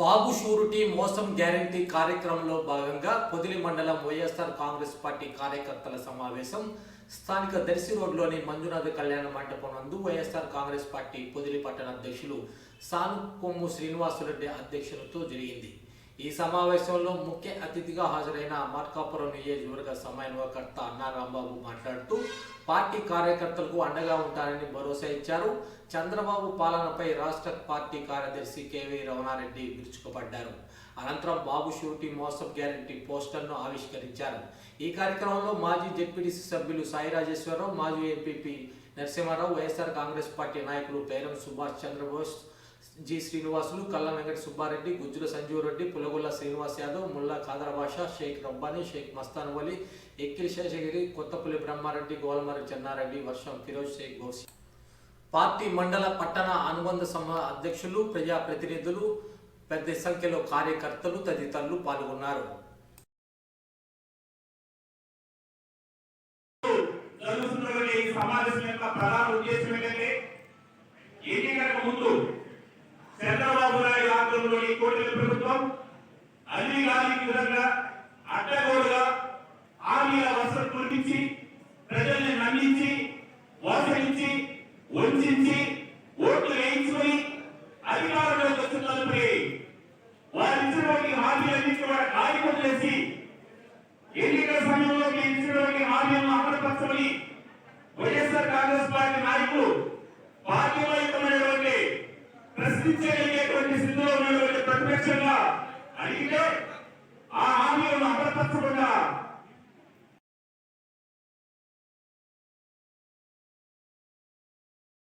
బాబు surety మోసం guarantee కార్యక్రమంలో భాగంగా పొదిలి మండలం వైఎస్ఆర్ కాంగ్రెస్ పార్టీ కార్యకర్తల సమావేశం స్థానిక దర్శి రోడ్లోని మంజునాథ కళ్యాణ మండపం నందు వైఎస్ఆర్ కాంగ్రెస్ పార్టీ పొదిలి పట్టణ అధ్యక్షులు సాను కొమ్ము శ్రీనివాసురెడ్డి అధ్యక్షులతో జరిగింది. ఈ సమావేశంలో ముఖ్య అతిథిగా హాజరైన మార్కాపురం నియోజకవర్గ సమన్వయకర్త అన్నా రాంబాబు మాట్లాడుతూ పార్టీ కార్యకర్తలకు అండగా ఉంటారని భరోసా ఇచ్చారు. చంద్రబాబు పాలనపై రాష్ట్ర పార్టీ కార్యదర్శి కేవీ రమణారెడ్డి విరుచుకుపడ్డారు. అనంతరం బాబు షూటీ మోసం గ్యారంటీ పోస్టర్ను ఆవిష్కరించారు. ఈ కార్యక్రమంలో మాజీ జెడ్పీటీసీ సభ్యులు సాయి రాజేశ్వరరావు మాజీ MPP Narasimharao YSR Congress party నాయకులు పేరం సుభాష్ చంద్రబోస్ జి శ్రీనివాసులు కల్ల వెంకట సుబ్బారెడ్డి గుజ్జుల సంజీవ్ రెడ్డి పులగొల్ల శ్రీనివాస్ యాదవ్ ముల్లా ఖాదరబాష షేక్ రబ్బానీ షేక్ మస్తాన్ వలి ఎక్కిల్ శేషగిరి కొత్తపల్లి బ్రహ్మారెడ్డి గోల్మరి చెన్నారెడ్డి వర్షం ఫిరోజ్ షేక్ గోసి పార్టీ మండల పట్టణ అనుబంధ సమ అధ్యక్షులు ప్రజాప్రతినిధులు పెద్ద సంఖ్యలో కార్యకర్తలు తదితరులు పాల్గొన్నారు. జరుగుతున్నటువంటి సమావేశం యొక్క ప్రధాన ఉద్దేశం ఏంటంటే ఎన్నికలకు ముందు నాయుడు ఆధ్వర్యంలోని కూటమి ప్రభుత్వం అన్ని గాలికి విధంగా అడ్డగోడుగా ఆర్మీల వర్షం కురిపించి ప్రజల్ని నమ్మించి మోసగించి వంచి ఓట్లు వేయించుకొని అధికారంలోకి వచ్చిన తదుపరి వచ్చినప్పుడు వారిచ్చినటువంటి హామీలన్నింటి వారి కార్యక్రమం చేసి ఎన్నికల సమయంలో మీరు ఇచ్చినటువంటి హామీలను అమలుపరచమని వైఎస్ఆర్ కాంగ్రెస్ పార్టీ నాయకులు బాధ్యమైనటువంటి ప్రశ్నించే అడిగితే ఆ హామీలను అమలుపరచకుండా